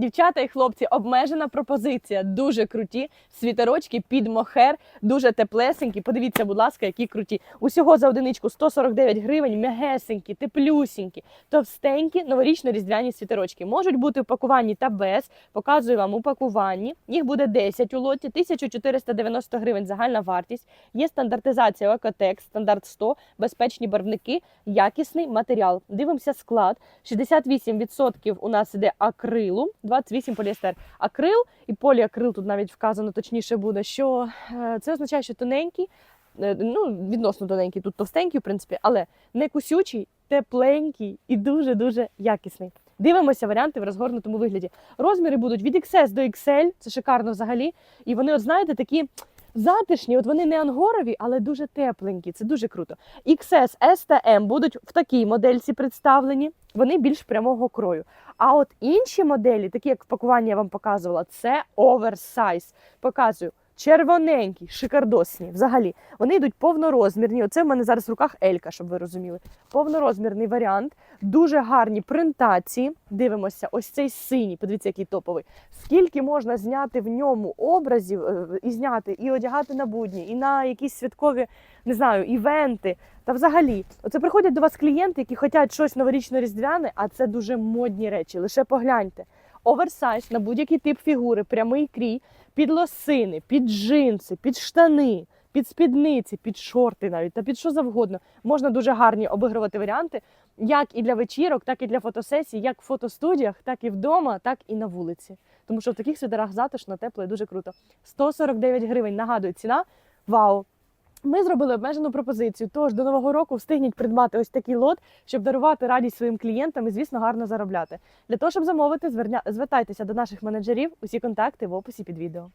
Дівчата і хлопці, обмежена пропозиція. Дуже круті. Світерочки під мохер, дуже теплесенькі. Подивіться, будь ласка, які круті. Усього за одиничку 149 гривень, м'ягесенькі, теплюсінькі, товстенькі, новорічно-різдвяні світерочки. Можуть бути в пакуванні та без. Показую вам у пакуванні. Їх буде 10 у лоті, 1490 гривень загальна вартість. Є стандартизація Екотекс, стандарт 100, безпечні барвники, якісний матеріал. Дивимося склад. 68% у нас іде акрилу, 28 поліестер. Акрил і поліакрил тут навіть вказано точніше буде, що е, це означає, що тоненький, е, ну відносно тоненький, тут товстенький, в принципі, але не кусючий, тепленький і дуже дуже якісний. Дивимося варіанти в розгорнутому вигляді. Розміри будуть від XS до XL, це шикарно взагалі. І вони, от знаєте, такі затишні, от вони не ангорові, але дуже тепленькі. Це дуже круто. XS, S та M будуть в такій модельці представлені. Вони більш прямого крою. А от інші моделі, такі як в пакуванні я вам показувала, це оверсайз. Показую. Червоненькі, шикардосні. Взагалі, вони йдуть повнорозмірні. Оце в мене зараз в руках Елька, щоб ви розуміли. Повнорозмірний варіант, дуже гарні принтації. Дивимося, ось цей синій. Подивіться, який топовий. Скільки можна зняти в ньому образів е, і зняти, і одягати на будні, і на якісь святкові, не знаю, івенти. Та взагалі, оце приходять до вас клієнти, які хочуть щось новорічно-різдвяне, а це дуже модні речі. Лише погляньте. Оверсайз на будь-який тип фігури, прямий крій, під лосини, під джинси, під штани, під спідниці, під шорти навіть та під що завгодно. Можна дуже гарні обігрувати варіанти, як і для вечірок, так і для фотосесій, як в фотостудіях, так і вдома, так і на вулиці. Тому що в таких світерах затишно, тепло і дуже круто. 149 гривень. Нагадую, ціна. Вау! Ми зробили обмежену пропозицію. Тож до нового року встигніть придбати ось такий лот, щоб дарувати радість своїм клієнтам і, звісно, гарно заробляти. Для того, щоб замовити, зверня... звертайтеся до наших менеджерів. Усі контакти в описі під відео.